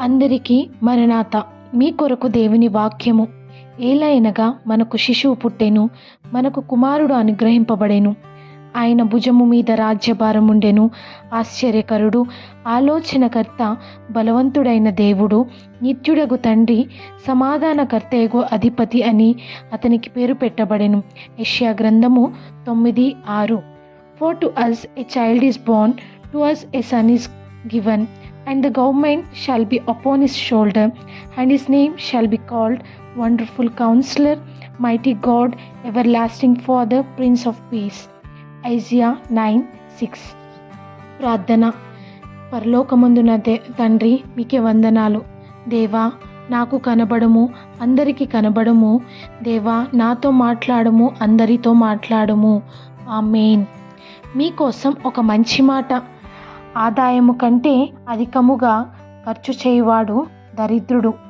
అందరికీ మరణాత. మీ కొరకు దేవుని వాక్యము. ఏలైనగా మనకు శిశువు పుట్టెను మనకు కుమారుడు అనుగ్రహింపబడెను. ఆయన భుజము మీద రాజ్యభారం ఉండెను. ఆశ్చర్యకరుడు ఆలోచనకర్త బలవంతుడైన దేవుడు నిత్యుడగు తండ్రి సమాధానకర్తయగు అధిపతి అని అతనికి పేరు పెట్టబడెను. యెషయా గ్రంథము తొమ్మిది ఆరు. For to us a child is born to us a son is given and the government shall be upon his shoulder, and his name shall be called Wonderful Counselor, Mighty God, Everlasting Father, Prince of Peace. Isaiah nine six ప్రార్థన పరలోకమందున they తండ్రి మీకే వందనాలు దేవా నాకు కనబడము అందరికీ కనబడము దేవా నాతో మాట్లాడము అందరితో మాట్లాడము ఆ మెయిన్ మీకోసం ఒక మంచి మాట ఆదాయము కంటే అధికముగా ఖర్చు చేయువాడు దరిద్రుడు.